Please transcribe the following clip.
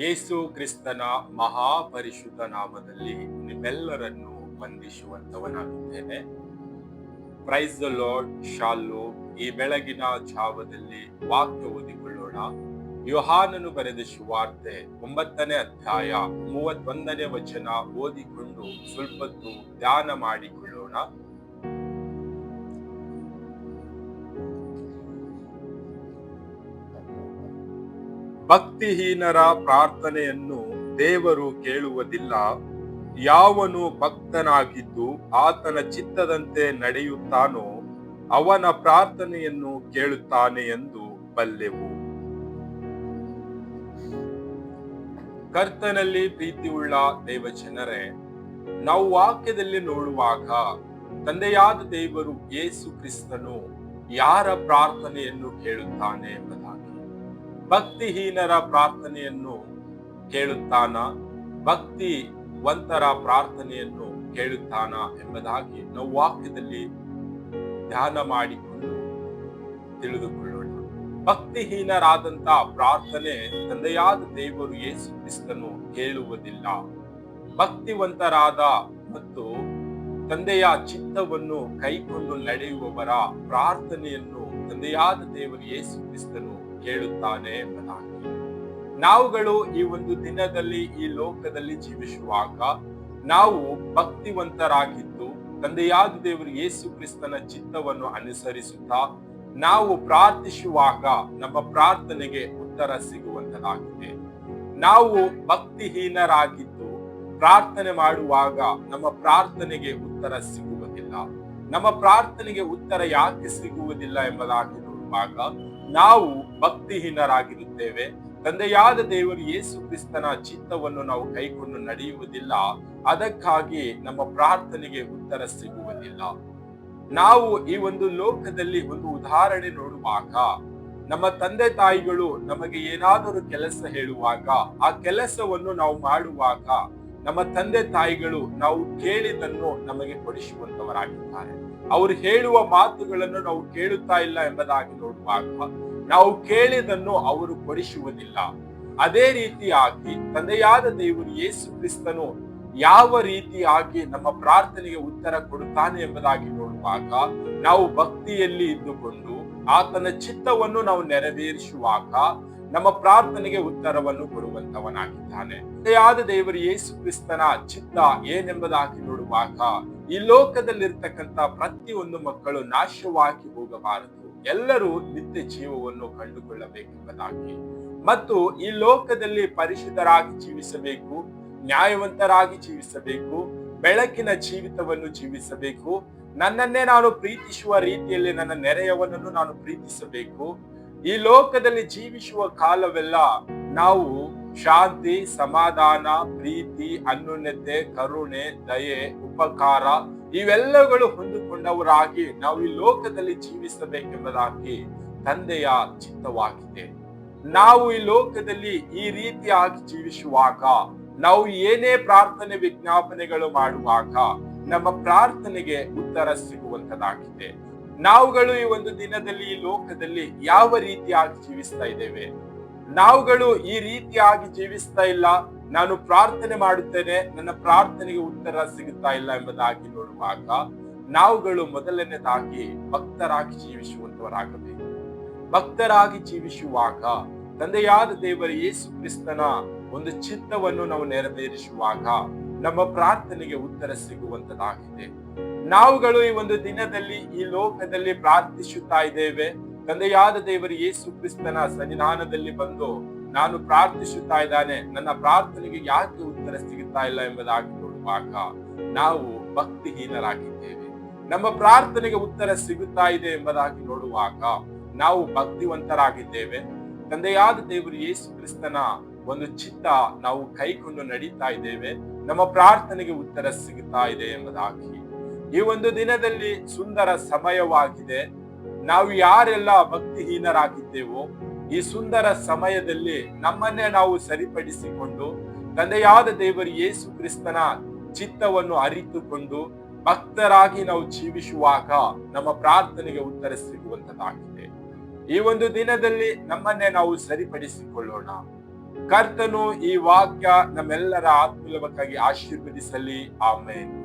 ಯೇಸು ಕ್ರಿಸ್ತನ ಮಹಾಪರಿಶುದ್ಧ ನಾಮದಲ್ಲಿ ನಿಮ್ಮೆಲ್ಲರನ್ನು ವಂದಿಸುವಂತವನಾಗಿದ್ದೇನೆ ಪ್ರೈಸ್ ದ ಲಾರ್ಡ್ ಶಾಲು ಈ ಬೆಳಗಿನ ಜಾವದಲ್ಲಿ ವಾಕ್ಯ ಓದಿಕೊಳ್ಳೋಣ. ಯೋಹಾನನು ಬರೆದ ಶುವಾರ್ತೆ ಒಂಬತ್ತನೇ ಅಧ್ಯಾಯ ಮೂವತ್ತೊಂದನೇ ವಚನ ಓದಿಕೊಂಡು ಸ್ವಲ್ಪತ್ತು ಧ್ಯಾನ ಮಾಡಿಕೊಳ್ಳೋಣ. ಭಕ್ತಿಹೀನರ ಪ್ರಾರ್ಥನೆಯನ್ನು ದೇವರು ಕೇಳುವುದಿಲ್ಲ. ಯಾವನು ಭಕ್ತನಾಗಿದ್ದು ಆತನ ಚಿತ್ತದಂತೆ ನಡೆಯುತ್ತಾನೋ ಅವನ ಪ್ರಾರ್ಥನೆಯನ್ನು ಕೇಳುತ್ತಾನೆ ಎಂದು ಬಲ್ಲೆವು. ಕರ್ತನಲ್ಲಿ ಪ್ರೀತಿಯುಳ್ಳ ದೇವಜನರೇ, ನಾವು ವಾಕ್ಯದಲ್ಲಿ ನೋಡುವಾಗ ತಂದೆಯಾದ ದೇವರು ಯೇಸು ಕ್ರಿಸ್ತನು ಯಾರ ಪ್ರಾರ್ಥನೆಯನ್ನು ಕೇಳುತ್ತಾನೆ ಭಕ್ತಿಹೀನರ ಪ್ರಾರ್ಥನೆಯನ್ನು ಕೇಳುತ್ತಾನ? ಭಕ್ತಿವಂತರ ಪ್ರಾರ್ಥನೆಯನ್ನು ಕೇಳುತ್ತಾನ ಎಂಬುದಾಗಿ ನಾವು ವಾಕ್ಯದಲ್ಲಿ ಧ್ಯಾನ ಮಾಡಿಕೊಂಡು ತಿಳಿದುಕೊಳ್ಳೋಣ. ಭಕ್ತಿಹೀನರಾದಂತ ಪ್ರಾರ್ಥನೆ ತಂದೆಯಾದ ದೇವರು ಯೇಸು ಕ್ರಿಸ್ತನು ಕೇಳುವುದಿಲ್ಲ ಭಕ್ತಿವಂತರಾದ ಮತ್ತು ತಂದೆಯ ಚಿತ್ತವನ್ನು ಕೈಕೊಂಡು ನಡೆಯುವವರ ಪ್ರಾರ್ಥನೆಯನ್ನು ತಂದೆಯಾದ ದೇವರು ಯೇಸು ಕ್ರಿಸ್ತನು ಕೇಳುತ್ತಾನೆ ಎಂಬುದಾಗಿ. ನಾವುಗಳು ಈ ಒಂದು ದಿನದಲ್ಲಿ ಈ ಲೋಕದಲ್ಲಿ ಜೀವಿಸುವಾಗ ನಾವು ಭಕ್ತಿವಂತರಾಗಿದ್ದು ತಂದೆಯಾದ ದೇವರು ಯೇಸು ಕ್ರಿಸ್ತನ ಚಿತ್ತವನ್ನು ಅನುಸರಿಸುತ್ತಾ ನಾವು ಪ್ರಾರ್ಥಿಸುವಾಗ ನಮ್ಮ ಪ್ರಾರ್ಥನೆಗೆ ಉತ್ತರ ಸಿಗುವಂತದಾಗಿದೆ. ನಾವು ಭಕ್ತಿಹೀನರಾಗಿದ್ದು ಪ್ರಾರ್ಥನೆ ಮಾಡುವಾಗ ನಮ್ಮ ಪ್ರಾರ್ಥನೆಗೆ ಉತ್ತರ ಸಿಗುವುದಿಲ್ಲ. ನಮ್ಮ ಪ್ರಾರ್ಥನೆಗೆ ಉತ್ತರ ಯಾಕೆ ಸಿಗುವುದಿಲ್ಲ ಎಂಬುದಾಗಿ ನೋಡುವಾಗ ನಾವು ಭಕ್ತಿಹೀನರಾಗಿರುತ್ತೇವೆ. ತಂದೆಯಾದ ದೇವರು ಯೇಸು ಕ್ರಿಸ್ತನ ಚಿತ್ತವನ್ನು ನಾವು ಕೈಕೊಂಡು ನಡೆಯುವುದಿಲ್ಲ. ಅದಕ್ಕಾಗಿ ನಮ್ಮ ಪ್ರಾರ್ಥನೆಗೆ ಉತ್ತರ ಸಿಗುವುದಿಲ್ಲ. ನಾವು ಈ ಒಂದು ಲೋಕದಲ್ಲಿ ಒಂದು ಉದಾಹರಣೆ ನೋಡುವಾಗ, ನಮ್ಮ ತಂದೆ ತಾಯಿಗಳು ನಮಗೆ ಏನಾದರೂ ಕೆಲಸ ಹೇಳುವಾಗ, ಆ ಕೆಲಸವನ್ನು ನಾವು ಮಾಡುವಾಗ ನಮ್ಮ ತಂದೆ ತಾಯಿಗಳು ನಾವು ಕೇಳಿದನ್ನು ನಮಗೆ ಕೊಡಿಸುವಂತವರಾಗಿದ್ದಾರೆ. ಅವರು ಹೇಳುವ ಮಾತುಗಳನ್ನು ನಾವು ಕೇಳುತ್ತಾ ಇಲ್ಲ ಎಂಬುದಾಗಿ ನೋಡುವಾಗ ನಾವು ಕೇಳಿದನ್ನು ಅವರು ಕೊಡಿಸುವುದಿಲ್ಲ ಅದೇ ರೀತಿಯಾಗಿ ತಂದೆಯಾದ ದೇವರು ಯೇಸು ಕ್ರಿಸ್ತನು ಯಾವ ರೀತಿಯಾಗಿ ನಮ್ಮ ಪ್ರಾರ್ಥನೆಗೆ ಉತ್ತರ ಕೊಡುತ್ತಾನೆ ಎಂಬುದಾಗಿ ನೋಡುವಾಗ ನಾವು ಭಕ್ತಿಯಲ್ಲಿ ಇದ್ದುಕೊಂಡು ಆತನ ಚಿತ್ತವನ್ನು ನಾವು ನೆರವೇರಿಸುವಾಗ ನಮ್ಮ ಪ್ರಾರ್ಥನೆಗೆ ಉತ್ತರವನ್ನು ಕೊಡುವಂತವನಾಗಿದ್ದಾನೆ ತಂದೆಯಾದ ದೇವರು ಯೇಸು ಕ್ರಿಸ್ತನ ಚಿತ್ತ ಏನೆಂಬುದಾಗಿ ನೋಡುವಾಗ ಈ ಲೋಕದಲ್ಲಿರ್ತಕ್ಕಂಥ ಪ್ರತಿಯೊಂದು ಮಕ್ಕಳು ನಾಶವಾಗಿ ಹೋಗಬಾರದು. ಎಲ್ಲರೂ ನಿತ್ಯ ಜೀವವನ್ನು ಕಂಡುಕೊಳ್ಳಬೇಕೆಂಬುದಾಗಿ. ಮತ್ತು ಈ ಲೋಕದಲ್ಲಿ ಪರಿಶುದ್ಧರಾಗಿ ಜೀವಿಸಬೇಕು, ನ್ಯಾಯವಂತರಾಗಿ ಜೀವಿಸಬೇಕು, ಬೆಳಕಿನ ಜೀವಿತವನ್ನು ಜೀವಿಸಬೇಕು, ನನ್ನನ್ನೇ ನಾನು ಪ್ರೀತಿಸುವ ರೀತಿಯಲ್ಲಿ ನನ್ನ ನೆರೆಯವನನ್ನು ನಾನು ಪ್ರೀತಿಸಬೇಕು. ಈ ಲೋಕದಲ್ಲಿ ಜೀವಿಸುವ ಕಾಲವೆಲ್ಲ ನಾವು ಶಾಂತಿ, ಸಮಾಧಾನ, ಪ್ರೀತಿ, ಅನ್ಯೂನ್ಯತೆ, ಕರುಣೆ, ದಯೆ, ಉಪಕಾರ ಇವೆಲ್ಲಗಳು ಹೊಂದಿಕೊಂಡವರಾಗಿ ನಾವು ಈ ಲೋಕದಲ್ಲಿ ಜೀವಿಸಬೇಕೆಂಬುದಾಗಿ ತಂದೆಯ ಚಿತ್ತವಾಗಿದೆ. ನಾವು ಈ ಲೋಕದಲ್ಲಿ ಈ ರೀತಿಯಾಗಿ ಜೀವಿಸುವಾಗ, ನಾವು ಏನೇ ಪ್ರಾರ್ಥನೆ ವಿಜ್ಞಾಪನೆಗಳು ಮಾಡುವಾಗ ನಮ್ಮ ಪ್ರಾರ್ಥನೆಗೆ ಉತ್ತರ ಸಿಗುವಂತದಾಗಿದೆ ನಾವುಗಳು ಈ ಒಂದು ದಿನದಲ್ಲಿ ಈ ಲೋಕದಲ್ಲಿ ಯಾವ ರೀತಿಯಾಗಿ ಜೀವಿಸ್ತಾ ಇದ್ದೇವೆ? ನಾವುಗಳು ಈ ರೀತಿಯಾಗಿ ಜೀವಿಸ್ತಾ ಇಲ್ಲ. ನಾನು ಪ್ರಾರ್ಥನೆ ಮಾಡುತ್ತೇನೆ. ನನ್ನ ಪ್ರಾರ್ಥನೆಗೆ ಉತ್ತರ ಸಿಗುತ್ತಾ ಇಲ್ಲ ಎಂಬುದಾಗಿ ನೋಡುವಾಗ ನಾವುಗಳು ಮೊದಲನೇದಾಗಿ ಭಕ್ತರಾಗಿ ಜೀವಿಸುವಂತವರಾಗಬೇಕು. ಭಕ್ತರಾಗಿ ಜೀವಿಸುವಾಗ ತಂದೆಯಾದ ದೇವರ ಯೇಸು ಕ್ರಿಸ್ತನ ಒಂದು ಚಿತ್ತವನ್ನು ನಾವು ನೆರವೇರಿಸುವಾಗ ನಮ್ಮ ಪ್ರಾರ್ಥನೆಗೆ ಉತ್ತರ ಸಿಗುವಂತದಾಗಿದೆ. ನಾವುಗಳು ಈ ಒಂದು ದಿನದಲ್ಲಿ ಈ ಲೋಕದಲ್ಲಿ ಪ್ರಾರ್ಥಿಸುತ್ತಾ ಇದ್ದೇವೆ. ತಂದೆಯಾದ ದೇವರು ಯೇಸು ಕ್ರಿಸ್ತನ ಸನ್ನಿಧಾನದಲ್ಲಿ ಬಂದು ನಾನು ಪ್ರಾರ್ಥಿಸುತ್ತಾ ಇದ್ದಾನೆ, ನನ್ನ ಪ್ರಾರ್ಥನೆಗೆ ಯಾಕೆ ಉತ್ತರ ಸಿಗುತ್ತಾ ಇಲ್ಲ ಎಂಬುದಾಗಿ ನೋಡುವಾಗ ನಾವು ಭಕ್ತಿಹೀನರಾಗಿದ್ದೇವೆ. ನಮ್ಮ ಪ್ರಾರ್ಥನೆಗೆ ಉತ್ತರ ಸಿಗುತ್ತಾ ಇದೆ ಎಂಬುದಾಗಿ ನೋಡುವಾಗ ನಾವು ಭಕ್ತಿವಂತರಾಗಿದ್ದೇವೆ. ತಂದೆಯಾದ ದೇವರು ಯೇಸು ಕ್ರಿಸ್ತನ ಒಂದು ಚಿತ್ತ ನಾವು ಕೈಕೊಂಡು ನಡೀತಾ ಇದ್ದೇವೆ, ನಮ್ಮ ಪ್ರಾರ್ಥನೆಗೆ ಉತ್ತರ ಸಿಗುತ್ತಾ ಇದೆ ಎಂಬುದಾಗಿ. ಈ ಒಂದು ದಿನದಲ್ಲಿ ಸುಂದರ ಸಮಯವಾಗಿದೆ. ನಾವು ಯಾರೆಲ್ಲ ಭಕ್ತಿಹೀನರಾಗಿದ್ದೇವೋ ಈ ಸುಂದರ ಸಮಯದಲ್ಲಿ ನಮ್ಮನ್ನೇ ನಾವು ಸರಿಪಡಿಸಿಕೊಂಡು ತಂದೆಯಾದ ದೇವರು ಯೇಸು ಕ್ರಿಸ್ತನ ಚಿತ್ತವನ್ನು ಅರಿತುಕೊಂಡು ಭಕ್ತರಾಗಿ ನಾವು ಜೀವಿಸುವಾಗ ನಮ್ಮ ಪ್ರಾರ್ಥನೆಗೆ ಉತ್ತರ ಸಿಗುವಂತದಾಗಿದೆ ಈ ಒಂದು ದಿನದಲ್ಲಿ ನಮ್ಮನ್ನೇ ನಾವು ಸರಿಪಡಿಸಿಕೊಳ್ಳೋಣ. ಕರ್ತನು ಈ ವಾಕ್ಯ ನಮ್ಮೆಲ್ಲರ ಆತ್ಮಲವಕ್ಕಾಗಿ ಆಶೀರ್ವದಿಸಲಿ. ಆಮೇಲೆ